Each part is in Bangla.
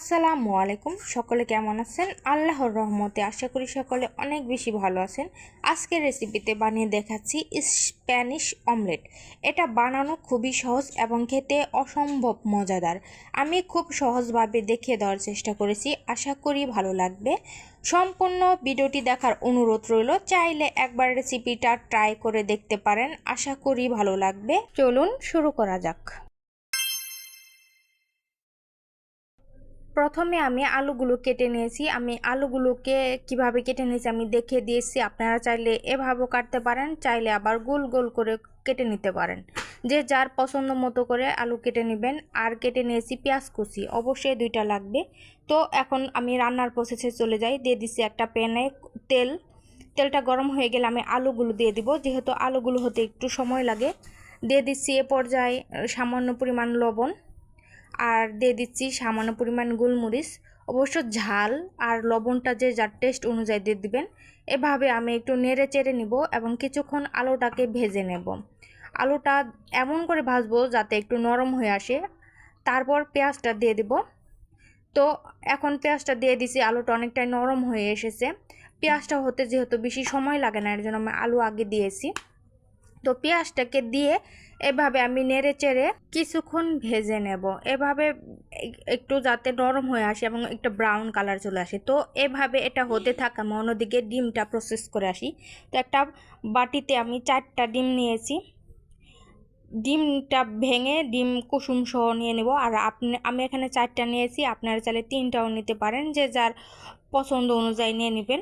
আসসালামু আলাইকুম। সকলে কেমন আছেন? আল্লাহর রহমতে আশা করি সকলে অনেক বেশি ভালো আছেন। আজকের রেসিপিতে বানিয়ে দেখাচ্ছি স্প্যানিশ অমলেট এটা বানানো খুবই সহজ এবং খেতে অসম্ভব মজাদার। আমি খুব সহজভাবে দেখিয়ে দেওয়ার চেষ্টা করেছি। আশা করি ভালো লাগবে। সম্পূর্ণ ভিডিওটি দেখার অনুরোধ রইল। চাইলে একবার রেসিপিটা ট্রাই করে দেখতে পারেন। আশা করি ভালো লাগবে। চলুন শুরু করা যাক। প্রথমে আমি আলুগুলো কেটে নিয়েছি। আমি আলুগুলোকে কীভাবে কেটে নিয়েছি আমি দেখিয়ে দিয়েছি। আপনারা চাইলে এভাবেও কাটতে পারেন, চাইলে আবার গোল গোল করে কেটে নিতে পারেন। যে যার পছন্দ মতো করে আলু কেটে নেবেন। আর কেটে নিয়েছি পেঁয়াজ কুচি, অবশ্যই দুইটা লাগবে। তো এখন আমি রান্নার প্রসেসে চলে যাই। দিয়ে দিচ্ছি একটা প্যানে তেল। তেলটা গরম হয়ে গেলে আমি আলুগুলো দিয়ে দিব। যেহেতু আলুগুলো হতে একটু সময় লাগে। দিয়ে দিচ্ছি এ পর্যায়ে সামান্য পরিমাণ লবণ। আর দিয়ে দিচ্ছি সামান্য পরিমাণ গোলমরিচ। অবশ্য ঝাল আর লবণটা যে যার টেস্ট অনুযায়ী দিয়ে দিবেন, এভাবে আমি একটু নেড়ে চেড়ে নিব এবং কিছুক্ষণ আলুটাকে ভেজে নেব। আলুটা এমন করে ভাজবো যাতে একটু নরম হয়ে আসে। তারপর পেঁয়াজটা দিয়ে দিব। তো এখন পেঁয়াজটা দিয়ে দিছি, আলুটা অনেকটাই নরম হয়ে এসেছে। পেঁয়াজটা হতে যেহেতু বেশি সময় লাগে না, এর জন্য আমি আলু আগে দিয়েছি। তো পেঁয়াজটাকে দিয়ে এভাবে আমি নেড়ে চেড়ে কিছুক্ষণ ভেজে নেব। এভাবে একটু যাতে নরম হয়ে আসে এবং একটু ব্রাউন কালার চলে আসে। তো এভাবে এটা হতে থাকা, আমি অন্যদিকে ডিমটা প্রসেস করে আসি। তো একটা বাটিতে আমি চারটা ডিম নিয়েছি। ডিমটা ভেঙে ডিম কুসুম সহ নিয়ে নেব। আর আপনি, আমি এখানে চারটা নিয়েছি, আপনারা চাইলে তিনটাও নিতে পারেন। যে যার পছন্দ অনুযায়ী নিয়ে নেবেন।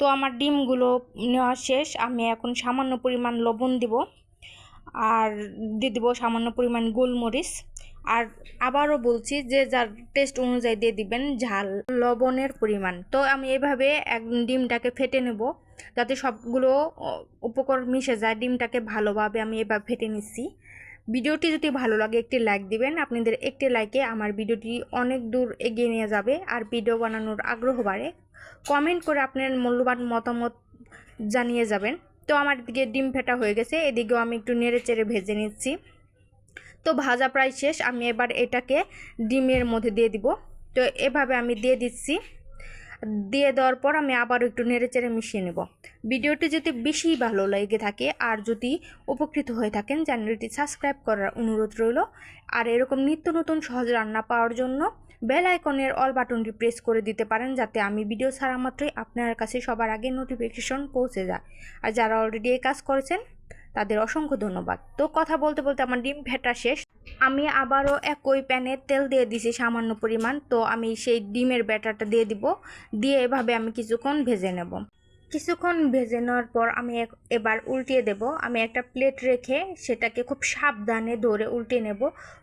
তো আমার ডিমগুলো নেওয়া শেষ। আমি এখন সামান্য পরিমাণ লবণ দিব আর দিয়ে দেবো সামান্য পরিমাণ গোলমরিচ। আর আবারও বলছি যে যার টেস্ট অনুযায়ী দিয়ে দিবেন ঝাল, লবণের পরিমাণ। তো আমি এভাবে এক ডিমটাকে ফেটে নেব যাতে সবগুলো উপকরণ মিশে যায়। ডিমটাকে ভালোভাবে আমি এবার ফেটে নিচ্ছি। ভিডিওটি যদি ভালো লাগে একটি লাইক দিবেন। আপনাদের একটি লাইকে আমার ভিডিওটি অনেক দূর এগিয়ে নিয়ে যাবে। আর ভিডিও বানানোর আগ্রহ বাড়ে। কমেন্ট করে আপনার মূল্যবান মতামত জানিয়ে যাবেন। তো আমার দিকে ডিম ফেটা হয়ে গেছে, এদিকেও আমি একটু নেড়ে চেড়ে ভেজে নিচ্ছি। তো ভাজা প্রায় শেষ, আমি এবার এটাকে ডিমের মধ্যে দিয়ে দিব। তো এভাবে আমি দিয়ে দিচ্ছি। দিয়ে দেওয়ার পর আমি আবার একটু নেড়ে চেড়ে মিশিয়ে নেব। ভিডিওটি যদি বেশি ভালো লেগে থাকে আর যদি উপকৃত হয়ে থাকেন, চ্যানেলটি সাবস্ক্রাইব করার অনুরোধ রইল। আর এরকম নিত্য নতুন সহজ রান্না পাওয়ার জন্য বেল আইকনের অল বাটনটি প্রেস করে দিতে পারেন যাতে আমি ভিডিও ছাড়া মাত্রই আপনার কাছে সবার আগে নোটিফিকেশন পৌঁছে যায়। আর যারা অলরেডি এই কাজ করেছেন, তাদের অসংখ্য ধন্যবাদ। তো কথা বলতে বলতে আমার ডিম ভেটা শেষ। আমি আবারও একই প্যানে তেল দিয়ে দিছি সামান্য পরিমাণ। তো আমি সেই ডিমের ব্যাটারটা দিয়ে দিব। দিয়ে এভাবে আমি কিছুক্ষণ ভেজে নেব। কিছুক্ষণ ভেজে নেওয়ার পর আমি এবার উল্টিয়ে দেব। আমি একটা প্লেট রেখে সেটাকে খুব সাবধানে ধরে উল্টিয়ে নেব।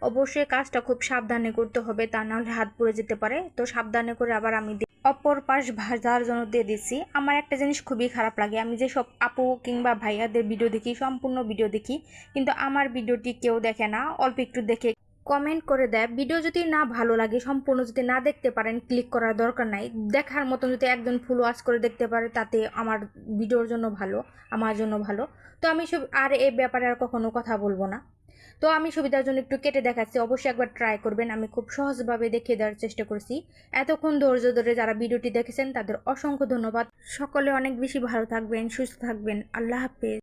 অবশ্যই কাজটা খুব সাবধানে করতে হবে, তা নাহলে হাত পড়ে যেতে পারে। তো সাবধানে করে আবার আমি অপর পাশ ভাজার জন্য দিয়ে দিচ্ছি আমার একটা জিনিস খুবই খারাপ লাগে। আমি যে সব আপু কিংবা ভাইয়াদের ভিডিও দেখি, সম্পূর্ণ ভিডিও দেখি, কিন্তু আমার ভিডিওটি কেউ দেখে না। অল্প একটু দেখে কমেন্ট করে দেয় ভিডিও যদি না ভালো লাগে, সম্পূর্ণ যদি না দেখতে পারেন ক্লিক করার দরকার নাই। দেখার মতন যদি একজন ফুল ওয়াশ করে দেখতে পারে, তাতে আমার ভিডিওর জন্য ভালো, আমার জন্য ভালো। তো আমি সব, আর এ ব্যাপারে আর কখনো কথা বলব না। তো আমি সুবিধার জন্য একটু কেটে দেখাচ্ছি, অবশ্যই একবার ট্রাই করবেন। আমি খুব সহজভাবে দেখিয়ে দেওয়ার চেষ্টা করছি। এতক্ষণ ধৈর্য ধরে যারা ভিডিওটি দেখেছেন, তাদের অসংখ্য ধন্যবাদ। সকলে অনেক বেশি ভালো থাকবেন, সুস্থ থাকবেন। আল্লাহ হাফেজ।